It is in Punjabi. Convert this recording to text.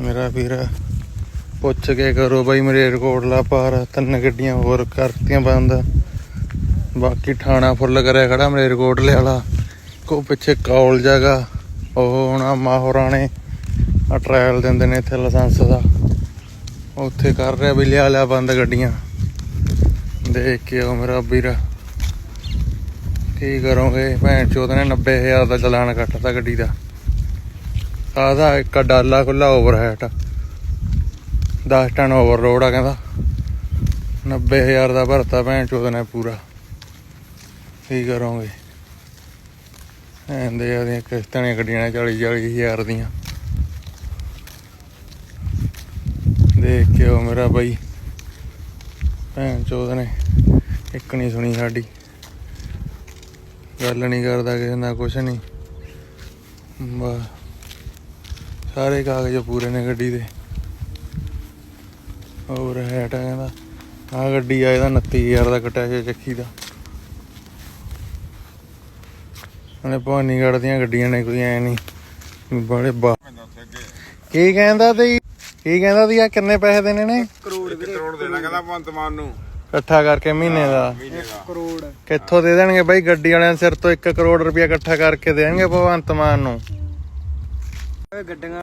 ਮੇਰਾ ਵੀਰ, ਪੁੱਛ ਕੇ ਕਰੋ ਬਾਈ ਮੇਰੇ ਰਿਕਾਰਡ ਲਾ ਪਾਰ, ਤਿੰਨ ਗੱਡੀਆਂ ਹੋਰ ਕਰਤੀਆਂ ਬੰਦ। ਬਾਕੀ ਥਾਣਾ ਫੁੱਲ ਕਰਿਆ ਖੜਾ ਮੇਰੇ ਰਿਕਾਰਡ ਵਾਲਾ। ਕੋ ਪਿੱਛੇ ਕੌਲ ਜਗਾ ਉਹ ਹੁਣ ਆਹ ਨੇ ਆ ਟ੍ਰਾਇਲ ਦਿੰਦੇ ਨੇ ਇੱਥੇ ਲਾਇਸੈਂਸ ਦਾ। ਉੱਥੇ ਕਰ ਰਿਹਾ ਵੀ ਲਿਆ ਲਿਆ ਬੰਦ ਗੱਡੀਆਂ। ਦੇਖ ਕੇ ਉਹ ਮੇਰਾ ਵੀਰ। ਕੀ ਕਰੋਗੇ? ਭੈਣ ਚੋਦ ਨੇ 90000 ਦਾ ਚਲਾਨ ਕੱਟਤਾ ਗੱਡੀ ਦਾ। ਆਦਾ ਇੱਕ ਡਾਲਾ ਖੁੱਲਾ ਓਵਰਹੈਟ 10 ਟਨ ਓਵਰਲੋਡ ਆ ਕਹਿੰਦਾ। 90000 ਦਾ ਭਰਤਾ ਭੈਣ ਚੋਦ ਨੇ ਪੂਰਾ। ਕੀ ਕਰੋਗੇ? ਐਂਦੇ ਆਦੀਆਂ ਕਿਸ਼ਤਾਂ ਦੀਆਂ ਗੱਡੀਆਂ ਨੇ 40 40 ਹਜ਼ਾਰ ਦੀਆਂ। ਦੇਖ ਕੇ ਉਹ ਮੇਰਾ ਬਾਈ। ਭੈਣ ਚੋਦ ਨੇ ਇੱਕ ਨਹੀਂ ਸੁਣੀ ਸਾਡੀ। ਗੱਲ ਨਹੀਂ ਕਰਦਾ ਕਿਸੇ ਨਾਲ, ਕੁਛ ਨਹੀਂ ਬਸ। ਸਾਰੇ ਕਾਗਜ਼ ਪੂਰੇ ਨੇ ਗੱਡੀ ਦੇ। ਹੋਰ ਹੈਟ ਕਹਿੰਦਾ ਆ ਗੱਡੀ ਆ ਇਹਦਾ 29000 ਦਾ ਕਟਿਆ ਚੱਕੀ ਦਾ। ਉਹਨੇ ਭਵਾਨੀਗੜ੍ਹ ਦੀਆਂ ਗੱਡੀਆਂ ਨੇ ਕੋਈ ਐ ਨਹੀਂ ਬੜੇ ਬਾ ਕੀ ਕਹਿੰਦਾ ਤੇ ਕੀ ਕਹਿੰਦਾ ਦੀ ਆ ਕਿੰਨੇ ਪੈਸੇ ਦੇਣੇ ਨੇ? ਕਰੋੜ ਕਰੋੜ ਦੇਣਾ ਕਹਿੰਦਾ ਭਗਵੰਤ ਮਾਨ ਨੂੰ ਇਕੱਠਾ ਕਰਕੇ ਮਹੀਨੇ ਦਾ। ਮਹੀਨੇ ਦਾ ਕਰੋੜ। ਕਿੱਥੋਂ ਦੇ ਦੇਣਗੇ ਬਾਈ? ਗੱਡੀ ਵਾਲਿਆਂ ਸਿਰ ਤੋਂ 1 ਕਰੋੜ ਰੁਪਇਆ ਇਕੱਠਾ ਕਰਕੇ ਦੇਣਗੇ ਭਗਵੰਤ ਮਾਨ ਨੂੰ। ਗੱਡੀਆਂ